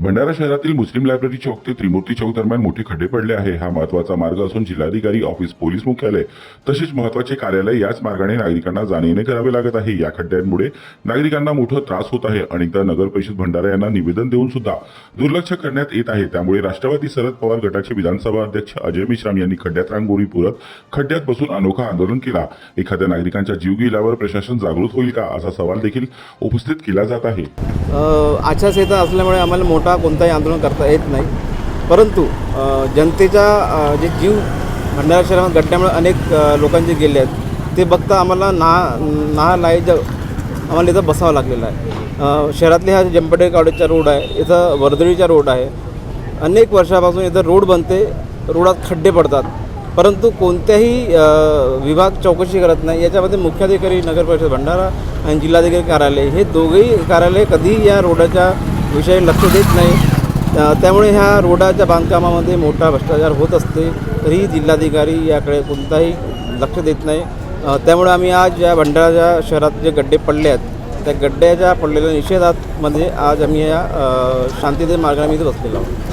भंडारा शहरातील मुस्लिम लायब्ररी चौक ते त्रिमूर्ती चौक दरम्यान मोठे खड्डे पडले आहे. हा महत्त्वाचा मार्ग असून जिल्हाधिकारी ऑफिस पोलीस मुख्यालय तसेच महत्त्वाचे कार्यालय याच मार्गाने नागरिकांना जाणे येणे करावे लागत आहे. या खड्ड्यांमुळे नागरिकांना मोठा त्रास होत आहे. अनेकदा नगर परिषद भंडारा यांना निवेदन देऊन सुद्धा दुर्लक्ष करण्यात येत आहे. त्यामुळे राष्ट्रवादी शरद पवार गटाचे विधानसभा अध्यक्ष अजय मिश्राम यांनी खड्ड्यात रांगोळी पुरत खड्ड्यात बसून अनोखा आंदोलन केला. एखाद्या नागरिकांच्या जीव गेल्यावर प्रशासन जागृत होईल का? असा सवाल देखील उपस्थित केला जात आहे. आचारसंहिता असल्यामुळे आम्हाला मोठा कोणताही आंदोलन करता येत नाही. परंतु जनतेचा जे जीव भंडारा शहरामध्ये घटल्यामुळे अनेक लोकांचे गेले आहेत. ते बघता आम्हाला ना ना लाईज आम्हाला इथं बसावं लागलेलं आहे. शहरातले हा जंपडे कावडेचा रोड आहे इथं वर्दळीचा रोड आहे. अनेक वर्षापासून इथं रोड बनते रोडात खड्डे पडतात. परंतु कोणत्याही विभाग चौकशी करत नाही. याच्यामध्ये मुख्याधिकारी नगर परिषद भंडारा आणि जिल्हाधिकारी कार्यालय हे दोघेही कार्यालय कधीही या रोडाच्या विषय लक्ष देत नाही. त्यामुळे ह्या रोडाच्या बांधकामामध्ये मोठा भ्रष्टाचार होत असते. तरीही जिल्हाधिकारी याकडे कोणताही लक्ष देत नाही. त्यामुळे आम्ही आज या भंडाराच्या शहरात जे गड्डे पडले आहेत त्या गड्ड्याच्या पडलेल्या निषेधात म्हणजे आज आम्ही या शांततेच्या शांतीदेव मार्गाने इथे बसलेलो आहोत.